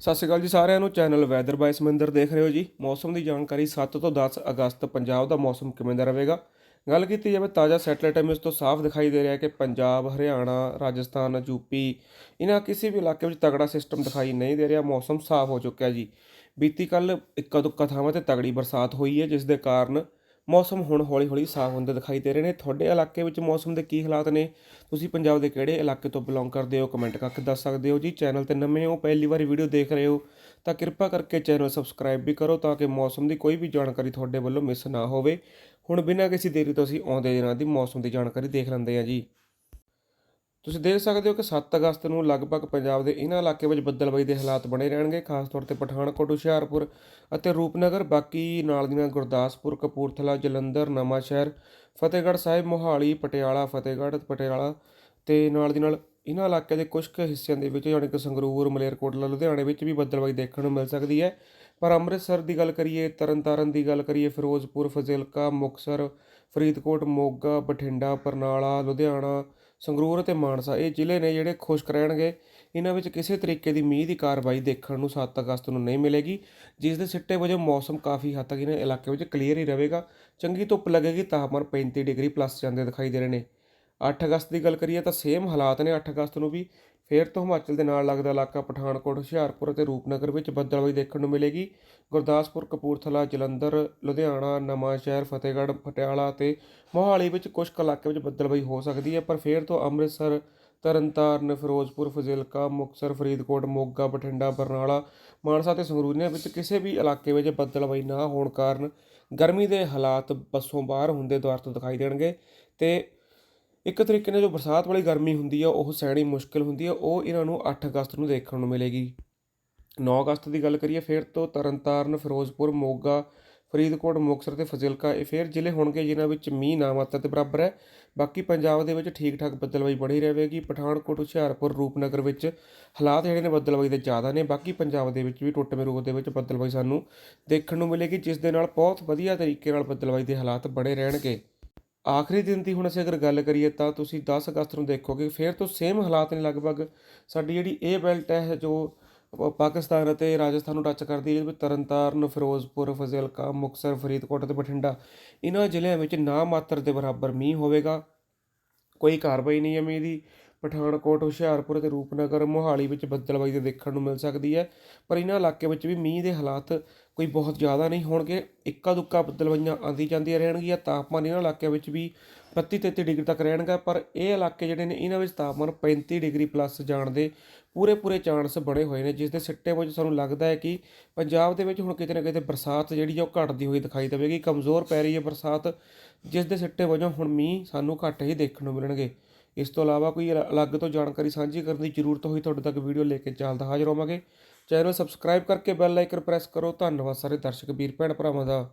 ਸਤਿ ਸ਼੍ਰੀ ਅਕਾਲ ਜੀ ਸਾਰਿਆਂ ਨੂੰ। ਚੈਨਲ ਵੈਦਰ ਬਾਈ ਸਮਿੰਦਰ ਦੇਖ ਰਹੇ ਹੋ ਜੀ। ਮੌਸਮ ਦੀ ਜਾਣਕਾਰੀ 7 ਤੋਂ 10 ਅਗਸਤ ਪੰਜਾਬ ਦਾ ਮੌਸਮ ਕਿਵੇਂ ਦਾ ਰਹੇਗਾ? ਗੱਲ ਕੀਤੀ ਜਾਵੇ ਤਾਜ਼ਾ ਸੈਟਲਾਈਟ ਇਮੇਜ ਤੋਂ ਸਾਫ਼ ਦਿਖਾਈ ਦੇ ਰਿਹਾ ਹੈ ਕਿ ਪੰਜਾਬ, ਹਰਿਆਣਾ, ਰਾਜਸਥਾਨ ਯੂਪੀ ਇਹਨਾਂ ਕਿਸੇ ਵੀ ਇਲਾਕੇ ਵਿੱਚ ਤਗੜਾ ਸਿਸਟਮ ਦਿਖਾਈ ਨਹੀਂ ਦੇ ਰਿਹਾ। ਮੌਸਮ ਸਾਫ਼ ਹੋ ਚੁੱਕਿਆ ਜੀ। ਬੀਤੀ ਕੱਲ ਇੱਕ ਦੁੱਕਾ ਥਾਵਾਂ ਤੇ ਤਗੜੀ ਬਰਸਾਤ ਹੋਈ ਹੈ, ਜਿਸ ਦੇ ਕਾਰਨ ਮੌਸਮ ਹੁਣ ਹੌਲੀ-ਹੌਲੀ ਸਾਫ਼ ਹੁੰਦੇ ਦਿਖਾਈ ਦੇ ਰਹੇ ਨੇ। ਤੁਹਾਡੇ ਇਲਾਕੇ ਵਿੱਚ ਮੌਸਮ ਦੇ ਕੀ ਹਾਲਾਤ ਨੇ? ਤੁਸੀਂ ਪੰਜਾਬ ਦੇ ਕਿਹੜੇ ਇਲਾਕੇ ਤੋਂ ਬਿਲੋਂਗ ਕਰਦੇ ਹੋ? ਕਮੈਂਟ ਕਰਕੇ ਦੱਸ ਸਕਦੇ ਹੋ ਜੀ। ਚੈਨਲ ਤੇ ਨਵੇਂ ਹੋ, ਪਹਿਲੀ ਵਾਰੀ ਵੀਡੀਓ ਦੇਖ ਰਹੇ ਹੋ, ਤਾਂ ਕਿਰਪਾ ਕਰਕੇ ਚੈਨਲ ਸਬਸਕ੍ਰਾਈਬ ਵੀ ਕਰੋ ਤਾਂ ਕਿ ਮੌਸਮ ਦੀ ਕੋਈ ਵੀ ਜਾਣਕਾਰੀ ਤੁਹਾਡੇ ਵੱਲੋਂ ਮਿਸ ਨਾ ਹੋਵੇ। ਹੁਣ ਬਿਨਾਂ ਕਿਸੇ ਦੇਰੀ ਤੋਂ ਅਸੀਂ ਆਉਂਦੇ ਦਿਨਾਂ ਦੀ ਮੌਸਮ ਦੀ ਜਾਣਕਾਰੀ ਦੇਖ ਲੈਂਦੇ ਹਾਂ ਜੀ। ਤੁਸੀਂ ਦੇਖ ਸਕਦੇ ਹੋ ਕਿ 7 ਅਗਸਤ ਨੂੰ ਲਗਭਗ ਪੰਜਾਬ ਦੇ ਇਹਨਾਂ ਇਲਾਕੇ ਵਿੱਚ ਬੱਦਲਬਾਈ ਦੇ ਹਾਲਾਤ ਬਣੇ ਰਹਿਣਗੇ, ਖਾਸ ਤੌਰ ਤੇ ਪਠਾਨਕੋਟ, ਹੁਸ਼ਿਆਰਪੁਰ ਅਤੇ ਰੂਪਨਗਰ। ਬਾਕੀ ਨਾਲ ਦੀ ਨਾਲ ਗੁਰਦਾਸਪੁਰ, ਕਪੂਰਥਲਾ, ਜਲੰਧਰ, ਨਵਾਂਸ਼ਹਿਰ, ਫਤਿਹਗੜ੍ਹ ਸਾਹਿਬ, ਮੋਹਾਲੀ, ਪਟਿਆਲਾ, ਫਤਿਹਗੜ੍ਹ, ਪਟਿਆਲਾ ਤੇ ਨਾਲ ਦੀ ਨਾਲ ਇਹਨਾਂ ਇਲਾਕੇ ਦੇ ਕੁਝ ਕੁ ਹਿੱਸਿਆਂ ਦੇ ਵਿੱਚ ਯਾਨੀ ਕਿ ਸੰਗਰੂਰ, ਮਲੇਰਕੋਟਲਾ, ਲੁਧਿਆਣੇ ਵਿੱਚ ਵੀ ਬੱਦਲਬਾਈ ਦੇਖਣ ਨੂੰ ਮਿਲ ਸਕਦੀ ਹੈ। ਪਰ ਅੰਮ੍ਰਿਤਸਰ ਦੀ ਗੱਲ ਕਰੀਏ, ਤਰਨਤਾਰਨ ਦੀ ਗੱਲ ਕਰੀਏ, ਫਿਰੋਜ਼ਪੁਰ, ਫਜ਼ਿਲਕਾ, ਮੁਕਤਸਰ, ਫਰੀਦਕੋਟ, ਮੋਗਾ, ਬਠਿੰਡਾ, ਬਰਨਾਲਾ, ਲੁਧਿਆਣਾ ਸੰਗਰੂਰ ਅਤੇ ਮਾਨਸਾ, ਇਹ ਜ਼ਿਲ੍ਹੇ ਨੇ ਜਿਹੜੇ ਖੁਸ਼ਕ ਰਹਿਣਗੇ, ਇਹਨਾਂ ਵਿੱਚ ਕਿਸੇ ਤਰੀਕੇ ਦੀ ਮੀਂਹ ਦੀ ਕਾਰਵਾਈ ਦੇਖਣ ਨੂੰ 7 ਅਗਸਤ ਨੂੰ ਨਹੀਂ ਮਿਲੇਗੀ, ਜਿਸ ਦੇ ਸਿੱਟੇ ਵਜੋਂ ਮੌਸਮ ਕਾਫੀ ਹੱਦ ਤੱਕ ਇਹਨਾਂ ਇਲਾਕੇ ਵਿੱਚ ਕਲੀਅਰ ਹੀ ਰਹੇਗਾ। ਚੰਗੀ ਧੁੱਪ ਲੱਗੇਗੀ, ਤਾਪਮਾਨ 35 ਡਿਗਰੀ ਪਲੱਸ ਜਾਂਦੇ ਦਿਖਾਈ ਦੇ ਰਹੇ ਨੇ। 8 ਅਗਸਤ ਦੀ ਗੱਲ ਕਰੀਏ ਤਾਂ ਸੇਮ ਹਾਲਾਤ ਨੇ 8 ਅਗਸਤ ਨੂੰ ਵੀ। ਫੇਰ ਤੋਂ ਹਿਮਾਚਲ ਦੇ ਨਾਲ ਲੱਗਦਾ ਇਲਾਕਾ ਪਠਾਨਕੋਟ, ਹੁਸ਼ਿਆਰਪੁਰ ਅਤੇ ਰੂਪਨਗਰ ਵਿੱਚ ਬੱਦਲਬਾਈ ਦੇਖਣ ਨੂੰ ਮਿਲੇਗੀ। ਗੁਰਦਾਸਪੁਰ, ਕਪੂਰਥਲਾ, ਜਲੰਧਰ, ਲੁਧਿਆਣਾ ਨਵਾਂਸ਼ਹਿਰ ਫਤਿਹਗੜ੍ਹ, ਪਟਿਆਲਾ ਤੇ ਮੋਹਾਲੀ ਵਿੱਚ ਕੁਝ ਕੁ ਇਲਾਕੇ ਵਿੱਚ ਬੱਦਲਬਾਈ ਹੋ ਸਕਦੀ ਹੈ, ਪਰ ਫੇਰ ਤੋਂ ਅੰਮ੍ਰਿਤਸਰ, ਤਰਨਤਾਰਨ, ਫਿਰੋਜ਼ਪੁਰ, ਫਜ਼ਿਲਕਾ, ਮੁਕਤਸਰ, ਫਰੀਦਕੋਟ, ਮੋਗਾ, ਬਠਿੰਡਾ, ਬਰਨਾਲਾ, ਮਾਨਸਾ ਤੇ ਸੰਗਰੂਰ ਵਿੱਚ ਕਿਸੇ ਵੀ ਇਲਾਕੇ ਵਿੱਚ ਬੱਦਲਬਾਈ ਨਾ ਹੋਣ ਕਾਰਨ ਗਰਮੀ ਦੇ ਹਾਲਾਤ ਬੱਸੋਂ ਬਾਹਰ ਹੁੰਦੇ ਦੁਆਰ ਤੋਂ ਦਿਖਾਈ ਦੇਣਗੇ ਤੇ ਇੱਕ ਤਰੀਕੇ ਨਾਲ ਜੋ ਬਰਸਾਤ ਵਾਲੀ ਗਰਮੀ ਹੁੰਦੀ ਆ, ਉਹ ਸਹਿਣੀ ਮੁਸ਼ਕਿਲ ਹੁੰਦੀ ਆ, ਉਹ ਇਹਨਾਂ ਨੂੰ 8 ਅਗਸਤ ਨੂੰ ਦੇਖਣ ਨੂੰ ਮਿਲੇਗੀ। 9 ਅਗਸਤ ਦੀ ਗੱਲ ਕਰੀਏ, ਫਿਰ ਤੋਂ ਤਰਨਤਾਰਨ, ਫਿਰੋਜ਼ਪੁਰ, ਮੋਗਾ, ਫਰੀਦਕੋਟ, ਮੁਕਤਸਰ ਤੇ ਫਜ਼ਿਲਕਾ, ਇਹ ਫਿਰ ਜ਼ਿਲ੍ਹੇ ਹੋਣਗੇ ਜਿਨ੍ਹਾਂ ਵਿੱਚ ਮੀਂਹ ਨਾ ਮਾਤਰਾ ਦੇ ਬਰਾਬਰ ਹੈ। ਬਾਕੀ ਪੰਜਾਬ ਦੇ ਵਿੱਚ ਠੀਕ ਠਾਕ ਬੱਦਲਬਾਈ ਬਣੀ ਰਹੇਗੀ। ਪਠਾਨਕੋਟ, ਹੁਸ਼ਿਆਰਪੁਰ, ਰੂਪਨਗਰ ਵਿੱਚ ਹਾਲਾਤ ਜਿਹੜੇ ਨੇ ਬੱਦਲਬਾਈ ਦੇ ਜ਼ਿਆਦਾ ਨੇ। ਬਾਕੀ ਪੰਜਾਬ ਦੇ ਵਿੱਚ ਵੀ ਟੁੱਟਵੇਂ ਰੂਪ ਦੇ ਵਿੱਚ ਬੱਦਲਬਾਈ ਸਾਨੂੰ ਦੇਖਣ ਨੂੰ ਮਿਲੇਗੀ, ਜਿਸ ਦੇ ਨਾਲ ਬਹੁਤ ਵਧੀਆ ਤਰੀਕੇ ਨਾਲ ਬੱਦਲਬਾਈ ਦੇ ਹਾਲਾਤ ਬਣੇ ਰਹਿਣਗੇ। ਆਖਰੀ ਦਿਨ ਦੀ ਹੁਣ ਅਸੀਂ ਅਗਰ ਗੱਲ ਕਰੀਏ ਤਾਂ ਤੁਸੀਂ 10 ਅਗਸਤ ਨੂੰ ਦੇਖੋਗੇ, ਫਿਰ ਤੋਂ ਸੇਮ ਹਾਲਾਤ ਨੇ ਲਗਭਗ। ਸਾਡੀ ਜਿਹੜੀ ਇਹ ਬੈਲਟ ਹੈ, ਜੋ ਪਾਕਿਸਤਾਨ ਅਤੇ ਰਾਜਸਥਾਨ ਨੂੰ ਟੱਚ ਕਰਦੀ ਹੈ ਜਿਹਦੇ ਵਿੱਚ ਤਰਨਤਾਰਨ, ਫਿਰੋਜ਼ਪੁਰ, ਫਜ਼ਿਲਕਾ, ਮੁਕਤਸਰ, ਫਰੀਦਕੋਟ ਅਤੇ ਬਠਿੰਡਾ। ਇਹਨਾਂ ਜ਼ਿਲ੍ਹਿਆਂ ਵਿੱਚ ਨਾ ਮਾਤਰ ਦੇ ਬਰਾਬਰ ਮੀਂਹ ਹੋਵੇਗਾ। ਕੋਈ ਕਾਰਵਾਈ ਨਹੀਂ ਹੈ ਮੀਂਹ ਦੀ। ਪਠਾਨਕੋਟ, ਹੁਸ਼ਿਆਰਪੁਰ ਅਤੇ ਰੂਪਨਗਰ ਮੋਹਾਲੀ ਵਿੱਚ ਬੱਦਲਬਾਈ ਦੇ ਦੇਖਣ ਨੂੰ ਮਿਲ ਸਕਦੀ ਹੈ, ਪਰ ਇਹਨਾਂ ਇਲਾਕੇ ਵਿੱਚ ਵੀ ਮੀਂਹ ਦੇ ਹਾਲਾਤ ਕੋਈ ਬਹੁਤ ਜ਼ਿਆਦਾ ਨਹੀਂ ਹੋਣਗੇ। ਇੱਕਾ ਦੁੱਕਾ ਬੱਦਲਬਾਈਆਂ ਆਂਦੀ ਜਾਂਦੀਆਂ ਰਹਿਣਗੀਆਂ, ਤਾਪਮਾਨ ਇਹਨਾਂ ਇਲਾਕਿਆਂ ਵਿੱਚ ਵੀ 32 33 ਡਿਗਰੀ ਤੱਕ ਰਹਿਣਗਾ, ਪਰ ਇਹ ਇਲਾਕੇ ਜਿਹੜੇ ਨੇ, ਇਹਨਾਂ ਵਿੱਚ ਤਾਪਮਾਨ 35 ਡਿਗਰੀ ਪਲੱਸ ਜਾਣ ਦੇ ਪੂਰੇ ਪੂਰੇ ਚਾਂਸ ਬਣੇ ਹੋਏ ਨੇ ਜਿਸ ਦੇ ਸਿੱਟੇ ਵਜੋਂ ਸਾਨੂੰ ਲੱਗਦਾ ਹੈ ਕਿ ਪੰਜਾਬ ਦੇ ਵਿੱਚ ਹੁਣ ਕਿਤੇ ਨਾ ਕਿਤੇ ਬਰਸਾਤ ਜਿਹੜੀ ਆ ਉਹ ਘਟਦੀ ਹੋਈ ਦਿਖਾਈ ਦੇਵੇਗੀ। ਕਮਜ਼ੋਰ ਪੈ ਰਹੀ ਹੈ ਬਰਸਾਤ ਜਿਸ ਦੇ ਸਿੱਟੇ ਵਜੋਂ ਹੁਣ ਮੀਂਹ ਸਾਨੂੰ ਘੱਟ ਹੀ ਦੇਖਣ ਨੂੰ ਮਿਲਣਗੇ। ਇਸ ਤੋਂ ਇਲਾਵਾ ਕੋਈ ਅਲ- ਅਲੱਗ ਤੋਂ ਜਾਣਕਾਰੀ ਸਾਂਝੀ ਕਰਨ ਦੀ ਜ਼ਰੂਰਤ ਹੋਈ, ਤੁਹਾਡੇ ਤੱਕ ਵੀਡੀਓ ਲੈ ਕੇ ਚੱਲਦਾ ਹਾਜ਼ਰ ਹੋਵਾਂਗੇ। ਚੈਨਲ ਸਬਸਕ੍ਰਾਈਬ ਕਰਕੇ ਬੈਲ ਆਈਕਨ ਪ੍ਰੈਸ ਕਰੋ। ਧੰਨਵਾਦ ਸਾਰੇ ਦਰਸ਼ਕ, ਵੀਰ, ਭੈਣ ਭਰਾਵਾਂ ਦਾ।